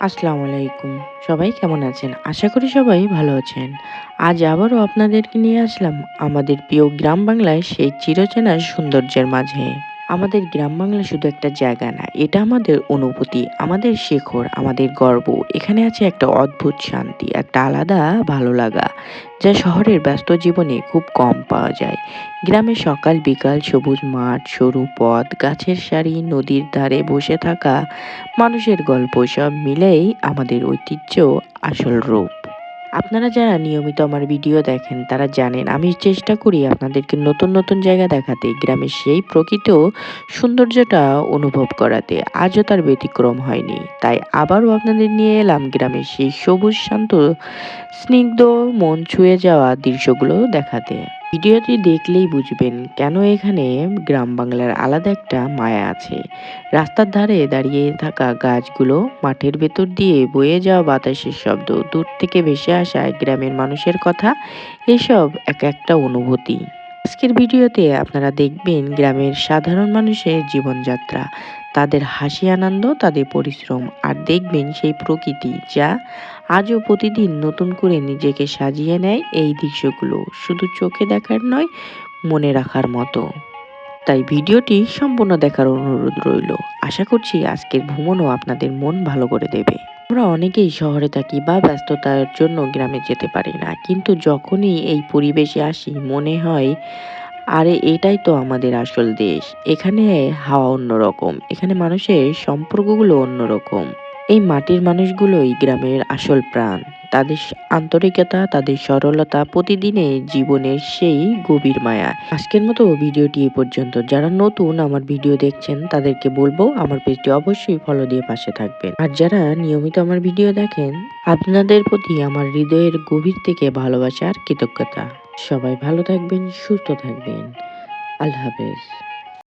আসসালামু আলাইকুম। সবাই কেমন আছেন? আশা করি সবাই ভালো আছেন। আজ আবারও আপনাদেরকে নিয়ে আসলাম আমাদের প্রিয় গ্রাম বাংলায় সেই চিরচেনা সৌন্দর্যের মাঝে। আমাদের গ্রাম বাংলা শুধু একটা জায়গা না, এটা আমাদের অনুভূতি, আমাদের শেখর আমাদের গর্ব। এখানে আছে একটা অদ্ভুত শান্তি, একটা আলাদা ভালো লাগা, যা শহরের ব্যস্ত জীবনে খুব কম পাওয়া যায়। গ্রামে সকাল বিকাল সবুজ মাঠ, সরু পথ, গাছের সারি, নদীর ধারে বসে থাকা মানুষের গল্প সব মিলেই আমাদের ঐতিহ্য আসল রূপ। আপনারা যারা নিয়মিত আমার ভিডিও দেখেন, তারা জানেন আমি চেষ্টা করি আপনাদেরকে নতুন নতুন জায়গা দেখাতে, গ্রামের সেই প্রকৃত সৌন্দর্যটা অনুভব করাতে। আজও তার ব্যতিক্রম হয়নি। তাই আবারও আপনাদের নিয়ে এলাম গ্রামের সেই সবুজ, শান্ত, স্নিগ্ধ, মন ছুঁয়ে যাওয়া দৃশ্যগুলো দেখাতে। ভিডিওটি দেখলেই বুঝবেন কেন এখানে গ্রাম বাংলার আলাদা একটা মায়া আছে। রাস্তার ধারে দাঁড়িয়ে থাকা গাছগুলো মাঠের ভেতর দিয়ে বয়ে যাওয়া বাতাসের শব্দ, দূর থেকে ভেসে আসা গ্রামের মানুষের কথা, এসব এক একটা অনুভূতি। আজকের ভিডিওতে আপনারা দেখবেন গ্রামের সাধারণ মানুষের জীবনযাত্রা, তাদের হাসি আনন্দ, তাদের পরিশ্রম, আর দেখবেন সেই প্রকৃতি যা আজও প্রতিদিন নতুন করে নিজেকে সাজিয়ে নেয় এই দৃশ্যগুলো, শুধু চোখে দেখার নয়, মনে রাখার মতো। তাই ভিডিওটি সম্পূর্ণ দেখার অনুরোধ রইল। আশা করছি আজকের ভ্রমণও আপনাদের মন ভালো করে দেবে। আমরা অনেকেই শহরে থাকি বা ব্যস্ততার জন্য গ্রামে যেতে পারি না, কিন্তু যখনই এই পরিবেশে আসি, মনে হয়, আরে, এটাই তো আমাদের আসল দেশ। এখানে হাওয়া অন্যরকম, এখানে মানুষের সম্পর্কগুলো অন্যরকম। এই মাটির মানুষগুলোই গ্রামের আসল প্রাণ। তাদের আন্তরিকতা, তাদের সরলতা প্রতিদিনের জীবনের সেই গভীর মায়া। আজকের মতো ভিডিওটি এ পর্যন্ত। যারা নতুন আমার ভিডিও দেখছেন, তাদেরকে বলব আমার পেজটি অবশ্যই ফলো দিয়ে পাশে থাকবেন। আর যারা নিয়মিত আমার ভিডিও দেখেন, আপনাদের প্রতি আমার হৃদয়ের গভীর থেকে ভালোবাসা আর কৃতজ্ঞতা। সবাই ভালো থাকবেন, সুস্থ থাকবেন। আল্লাহ হাফেজ।